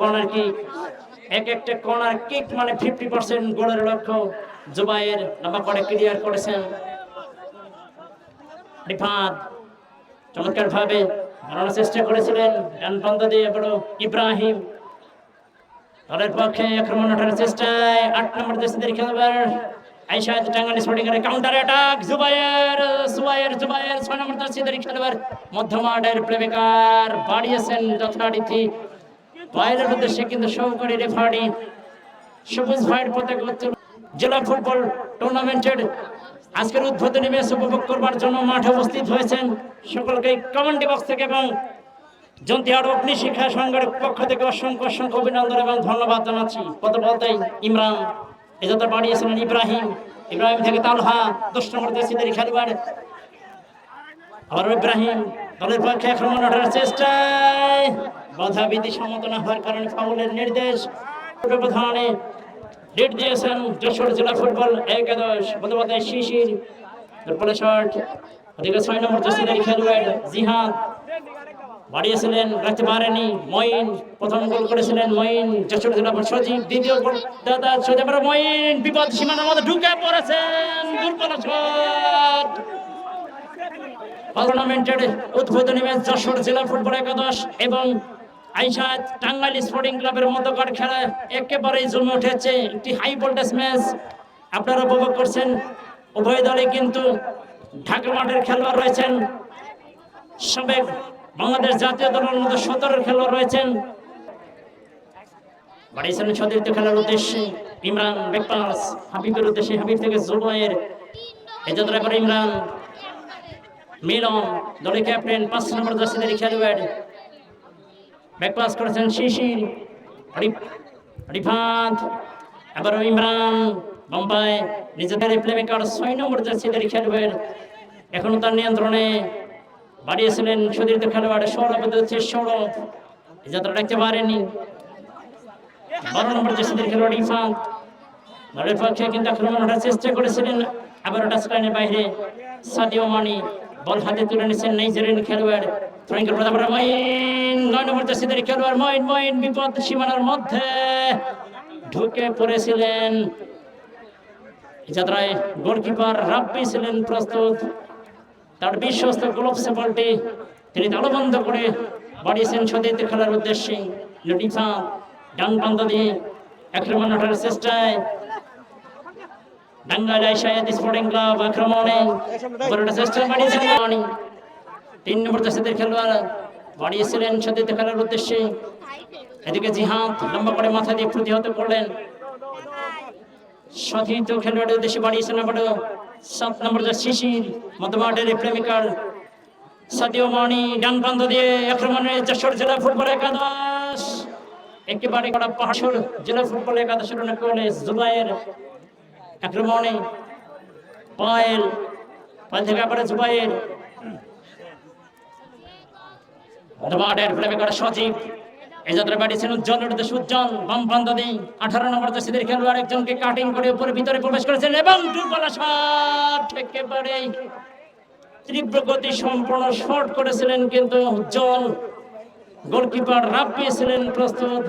Corner kick এক একটা corner kick মানে ফিফটি পার্সেন্ট গোলের লক্ষ্য জুবাইয়ের লম্বা করে ক্লিয়ার করেছেন। রিফাত চমৎকার ভাবে বানানোর চেষ্টা করেছিলেন, ডান পান্ত দিয়ে বড় ইব্রাহিম। দলের পক্ষে আক্রমণ ওঠার চেষ্টায় আট নম্বর দেশদের খেলোয়াড় আইসাদ টাঙ্গালি sporting counter attack Jubayer Subayer Jubayer ছয় নম্বর দেশদের খেলোয়াড় মধ্যমাঠের প্লেবেকার বাড়িয়েছেন যথারীতি বাইরের উদ্দেশ্যে কিন্তু সহকারী রেফারি সবুজ ভাইয়ের পতাকা উত্তোলন জেলা ফুটবল টুর্নামেন্টের আজকের উদ্বোধনী ম্যাচ উপভোগ করবার জন্য মাঠে উপস্থিত হয়েছেন সকলকে কমেন্টি বক্স থেকে এবং জন্তি আরও অগ্নি শিক্ষা সংঘের পক্ষ থেকে অসংখ্য অসংখ্য অভিনন্দন এবং ধন্যবাদ জানাচ্ছি। কত বলতে ইমরান যাত্রা বাড়িয়েছিলেন ইব্রাহিম। ইব্রাহিম থেকে তালহা, দশ নম্বর দেশিদের খেলোয়াড়। আবার ইব্রাহিম, দলের পক্ষে আক্রমণ ওঠার চেষ্টায়। বাধা বিধি সম্মত না হওয়ার কারণে ফাউলের নির্দেশ। প্রধানে রেড দিয়েছেন যশোর জেলা ফুটবল একাদশ বন্দ্যোপাধ্যায় শিশির, ফুটবলে শট ওদিকে ছয় নম্বর জসিদারি খেলোয়াড় জিহাদ। বাড়িয়েছিলেন রাখতে পারেনি মঈন। প্রথম গোল করেছিলেন মঈন। যশোর জেলা সজীব দ্বিতীয় গোল দাদা সজীব মঈন। বিপদ সীমানার মধ্যে ঢুকে পড়েছেন দুর্বল শট টুর্নামেন্টের উদ্বোধনী ম্যাচ যশোর জেলা ফুটবল একাদশ এবং আইসাদ টাঙ্গাইল স্পোর্টিং ক্লাবের মধ্যকার খেলা একেবারেই জমে উঠেছে একটি হাই ভোল্টেজ ম্যাচ। আপনারা উপভোগ করছেন, উভয় দলে কিন্তু ঢাকা মাঠের খেলোয়াড় রয়েছেন। সাবেক বাংলাদেশ জাতীয় দলের মধ্যে সতেরো খেলোয়াড় রয়েছেন। বাড়িয়েছেন সতীর্থ খেলার উদ্দেশ্যে ইমরান বেকপাস। হাবিবের উদ্দেশ্যে হাবিব থেকে জুবাইয়ের এই করে ইমরান। মিলন, দলের ক্যাপ্টেন, পাঁচ নম্বর জার্সিদারি খেলোয়াড় ব্যাকপাস করেছেন শিশির, রিফ- রিফাত, আবারও ইমরান, বোম্বাই, নিজেদের প্লেমেকার ছয় নম্বর জার্সিদারি খেলোয়াড় এখনও তার নিয়ন্ত্রণে বাড়িয়েছিলেন সতীর্থ খেলোয়াড় সৌরভ হচ্ছে সৌরভ। এই যাত্রা রাখতে পারেনি বারো নম্বর জার্সিদারি খেলোয়াড় ইফাত দলের পক্ষে কিন্তু আক্রমণ ওঠার চেষ্টা করেছিলেন। আবার টাচ লাইনের বাইরে সাদিও মানি, বল হাতে তুলে নিচ্ছেন নাইজেরিয়ান খেলোয়াড়। ফ্রাঙ্কের প্রথম জার্সিদের খেলোয়াড় মঈন মঈন বিপদ সীমানার মধ্যে ঢুকে পড়েছিলেন। যাত্রায় গোলকিপার রাব্বি ছিলেন প্রস্তুত। তার বিশ্বস্ত গ্লোভসে বলটি তিনি তালবন্ধ করে বাড়িয়েছেন সতীর্থ খেলার উদ্দেশ্যে। লুটিফা ডান পান্ত দিয়ে আক্রমণ ওঠার চেষ্টায় স্পোর্টিং ক্লাব আক্রমণে চেষ্টা বাড়িয়েছেন তিন নম্বর চাষিদের খেলোয়াড় বাড়িয়েছিলেন সতীর্থ খেলার উদ্দেশ্যে। এদিকে জিহাদ লম্বা করে মাথা দিয়ে প্রতিহত করলেন। সতীর্থ খেলোয়াড়ের উদ্দেশ্যে বাড়িয়েছেন আবার সাত নম্বর শিশির, মধ্যমাঠের প্রেমিকার সাদিও মানি ডান প্রান্ত দিয়ে আক্রমণে যশোর জেলা ফুটবল একাদশ। একেবারে করা পাহাড় জেলা ফুটবল একাদশের অনেক জুবাইয়ের আক্রমণে পায়েল পায়েল থেকে আবার জুবাইয়ের মাঠের প্রেমে করে সজীব। এই যাত্রা বাড়িয়েছেন উজ্জ্বল উঠতে উজ্জ্বল বাম প্রান্ত দেই আঠারো নম্বর দেশিদের খেলোয়াড় একজনকে কাটিং করে উপরে ভিতরে প্রবেশ করেছেন এবং দুর্বলা শট একেবারে তীব্র গতি সম্পূর্ণ শট করেছিলেন কিন্তু উজ্জ্বল গোলকিপার রাব পেয়েছিলেন প্রস্তুত।